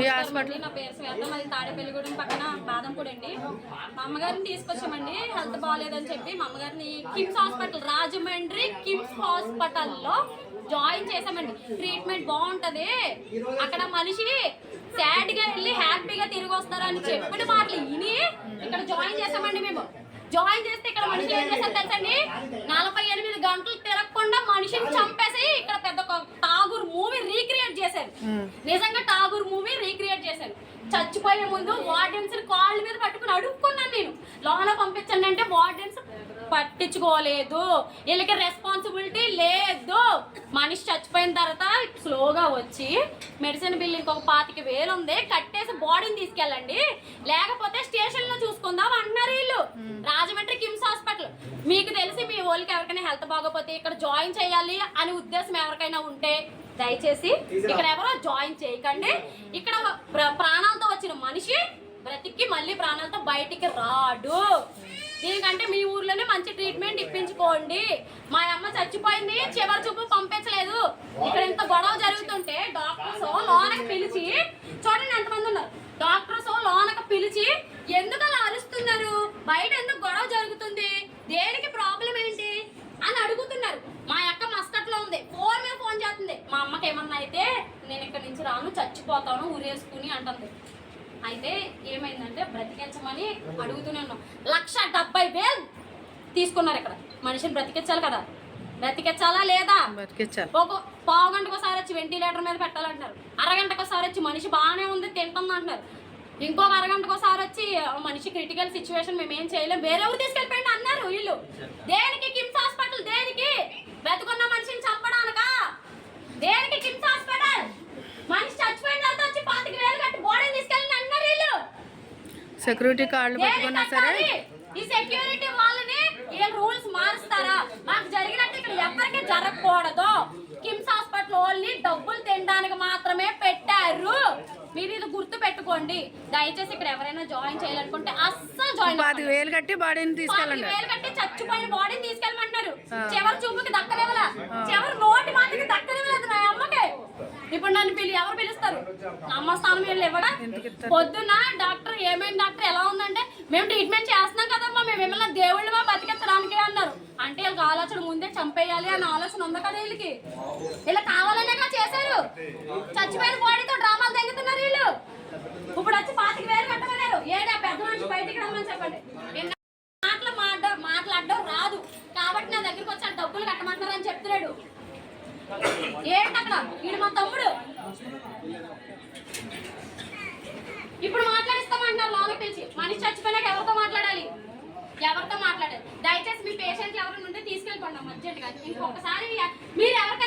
ఈ హాస్పిటల్ నా పేరు శ్వేత మాది తాడేపల్లిగూడెం పక్కన బాదంపూడి అండి. మా అమ్మగారిని తీసుకొచ్చామండి. హెల్త్ బాగాలేదని చెప్పి మా అమ్మగారిని కిమ్స్ హాస్పిటల్ రాజమండ్రి కిమ్స్ హాస్పిటల్లో జాయిన్ చేసామండి ట్రీట్మెంట్ బాగుంటది. అక్కడ మనిషి సాడ్గా వెళ్ళి హ్యాపీగా తిరిగి వస్తారని చెప్పిన మాటలు విని ఇక్కడ జాయిన్ చేసామండి మేము. జాయిన్ చేస్తే ఇక్కడ మనిషి ఏం చేశారు తెలుసండి నలభై ఎనిమిది గంటలు తిరగకుండా మనిషిని చంపేసి ఇక్కడ పెద్ద ఒక టాగూర్ మూవీ రీక్రియేట్ చేశారు నిజంగా టాగూర్ మూవీ రీక్రియేట్ చేశారు. చచ్చిపోయే ముందు వార్డెన్స్ కాళ్ళ మీద పట్టుకుని అడుక్కున్నాను నేను. లోన పంపించండి అంటే వార్డెన్స్ పట్టించుకోలేదు. వీళ్ళకి రెస్పాన్సిబిలిటీ లేదు. మనిషి చచ్చిపోయిన తర్వాత స్లోగా వచ్చి మెడిసిన్ బిల్ ఇంకొక పాతిక వేలు ఉంది. కట్టేసి బాడీని తీసుకెళ్ళండి. లేకపోతే స్టేషన్లో చూసుకుందాం అంటున్నారు వీళ్ళు. రాజమండ్రి కిమ్స్ హాస్పిటల్. మీకు తెలిసి మీ వాళ్ళకి ఎవరికైనా హెల్త్ బాగోపోతే ఇక్కడ జాయిన్ చేయాలి అనే ఉద్దేశం ఎవరికైనా ఉంటే దయచేసి ఇక్కడ ఎవరో జాయిన్ చేయకండి. ఇక్కడ ప్ర- ప్రాణాలతో వచ్చిన మనిషి బ్రతికి మళ్ళీ ప్రాణాలతో బయటికి రాడు. దీనికంటే మీ ఊర్లోనే మంచి ట్రీట్మెంట్ ఇప్పించుకోండి. మా అమ్మ చచ్చిపోయింది చివరి చూపు పంపించలేదు. ఇక్కడ ఇంత గొడవ జరుగుతుంటే డాక్టర్స్ లోనకి పిలిచి చూడండి ఎంతమంది ఉన్నారు. డాక్టర్స్ లోనకి పిలిచి ఎందుకు అలా అరుస్తున్నారు? బయట ఎందుకు గొడవ జరుగుతుంది? దేనికి ప్రాబ్లం ఏంటి అని అడుగుతున్నారు మా అక్క మస్కట్లో ఉంది ఫోన్ మీద ఫోన్ చేస్తుంది మా అమ్మకి ఏమన్నా అయితే నేను ఇక్కడ నుంచి రాను చచ్చిపోతాను ఊరేసుకుని అంటుంది. అయితే ఏమైందంటే బ్రతికించమని అడుగుతూనే ఉన్నాం. లక్ష డెబ్బై వేలు తీసుకున్నారు ఇక్కడ. మనిషిని బ్రతికించాలి కదా. బ్రతికించాలా లేదా? ఒక పావు గంటకు ఒకసారి వచ్చి వెంటిలేటర్ మీద పెట్టాలంటున్నారు. అరగంటకు ఒకసారి వచ్చి మనిషి బాగానే ఉంది తింటుంది అంటున్నారు. ఇంకొక అరగంటకు ఒకసారి వచ్చి "ఆ, మనిషి క్రిటికల్ సిచ్యువేషన్ మేము ఏం చేయలేం. వేరే ఊరు తీసుకెళ్ళిపోయింది అన్నారు వీళ్ళు. దేనికి? కిమ్స్ హాస్పిటల్ దేనికి బ్రతుకున్న మనిషిని చంపడానికా దేనికి కిమ్స్ హాస్పిటల్ మనిషి చచ్చిపోయిన తర్వాత వచ్చి పాతిక వేలు కట్టి బాడీని తీసుకెళ్ళి అన్నారు వీళ్ళు సెక్యూరిటీ కార్డులు పెట్టుకున్నా సరే? ఈ సెక్యూరిటీ వాళ్ళని ఏ రూల్స్ మారుస్తారా? మాకు జరిగినట్టు ఇక్కడ ఎవరికి జరగకూడదు. కిమ్స్ హాస్పిటల్ ఓన్లీ డబ్బులు తినడానికి మాత్రమే పెట్టారు. మీరు ఇది గుర్తు పెట్టుకోండి. దయచేసి ఇక్కడ ఎవరైనా జాయిన్ చేయాలనుకుంటే అస్సలు జాయిన్ పది వేలు కట్టి బాడీని తీసుకెళ్ళండి. వేలు కట్టి చచ్చిపోయిన బాడీని తీసుకెళ్ళమంటున్నారు ఆ. చివరి చూపుకి దక్కలేవలా అమ్మ స్థానం వీళ్ళు ఇవ్వడా? పొద్దున్న డాక్టర్ ఏమైంది డాక్టర్? ఎలా ఉందంటే మేము ట్రీట్మెంట్ చేస్తున్నాం కదమ్మా మేము ఏమన్నా దేవుళ్ళు మా బతికించడానికి అన్నారు. అంటే వీళ్ళకి ఆలోచన ముందే చంపేయాలి అనే ఆలోచన ఉంది కదా వీళ్ళకి? ఇలా కావాలనేగా చేశారు. చచ్చిపోయిన బాడీతో డ్రామాలు తెగుతున్నారు వీళ్ళు. ఇప్పుడు వచ్చి పాతిక వేలు కట్టమన్నారు. ఏడా పెద్ద మనిషి బయటికి రమ్మని చెప్పండి. మాటలు మాట మాట్లాడడం రాదు. కాబట్టి నా దగ్గరికి వచ్చి డబ్బులు కట్టమంటున్నారు అని చెప్తున్నాడు. ఏంటక్కడ? వీడు మా తమ్ముడు. ఇప్పుడు మాట్లాడిస్తామంటున్నారు లోన పిలిచి. మనిషి చచ్చిపోయినాక ఎవరితో మాట్లాడాలి? ఎవరితో మాట్లాడాలి? దయచేసి మీ పేషెంట్లు ఎవరైనా ఉంటే తీసుకెళ్ళిపోండి అర్జెంట్గా. ఇంకొకసారి మీరు ఎవరు